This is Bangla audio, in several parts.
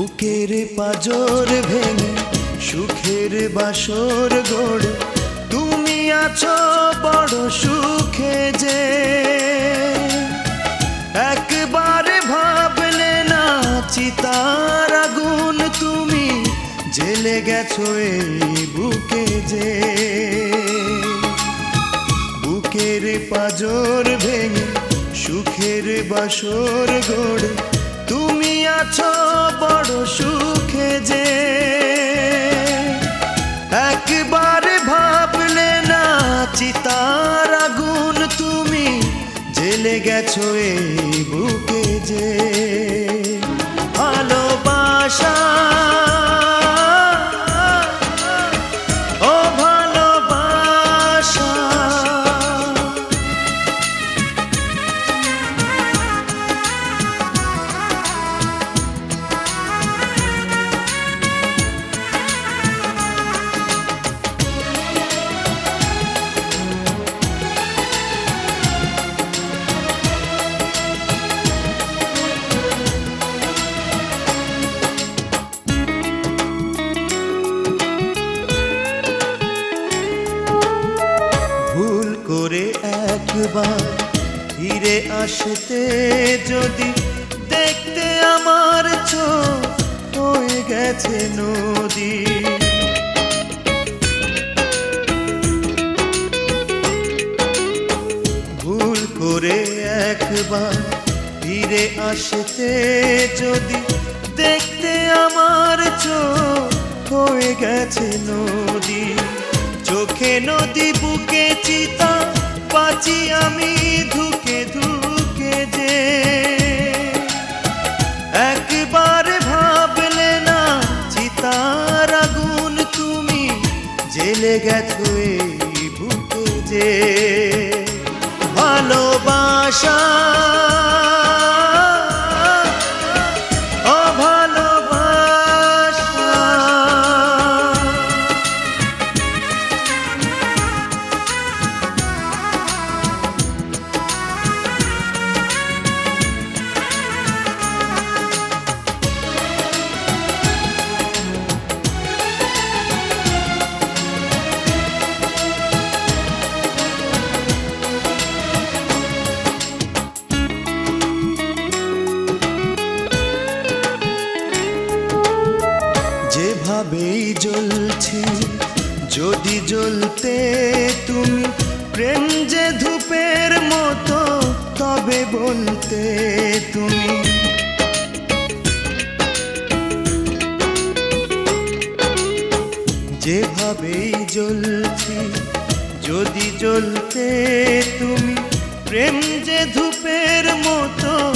বুকের পাজর ভেঙে, সুখের বাসর গড়ে, তুমি আছো বড় সুখে যে। একবারে ভাবলে না চিতার আগুন, তুমি জেলে গেছো এই বুকে যে। বুকের পাজর ভেঙে, সুখের বাসর গড়ে আছো বড় সুখে যে। একবার ভাবলে না চিতার আগুন, তুমি জেলে গেছো এই বুকে যে। একবার ফিরে আসতে যদি দেখতে আমার চোখ হয়ে গেছে নদী। ভুল করে একবার ফিরে আসতে যদি দেখতে আমার চোখ হয়ে গেছে নদী। চোখে নদী, বুকে চিতা পাচি আমি ধুকে ধুকে যে। একবার ভাবলে না চিতার আগুন তুমি জেলে গেছো এই বুকে যে। ভালোবাসা যেভাবেই জ্বলছি। যদি জ্বলতে তুমি প্রেম যে ধূপের মতো, তবে বলতে তুমি। যেভাবেই জ্বলছি, যদি জ্বলতে তুমি প্রেম যে ধূপের মতো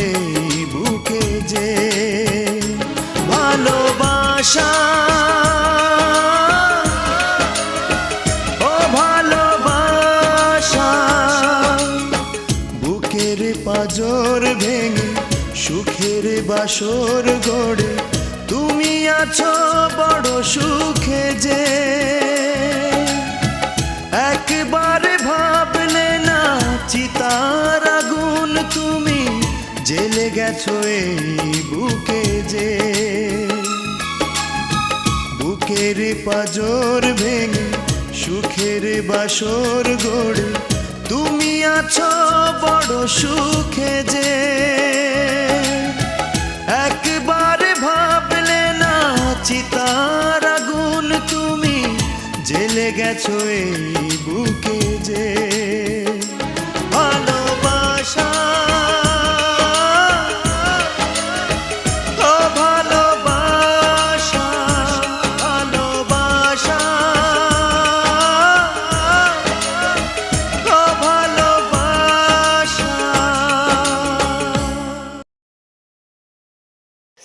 এই বুকে যে ভালোবাসা। ও ভালোবাসা, বুকের পাজর ভেঙে সুখের বাসর গড়ে তুমি আছো বড় সুখে যে। একবার ভাবলে না চিতার আগুন তুমি জেলে গেছো এই বুকে যে। বুকের পাজর ভেঙে সুখের বাসর গড়ে তুমি আছো বড় সুখে যে। একবার ভাবলে না চিতার আগুন তুমি জেলে গেছো এই বুকে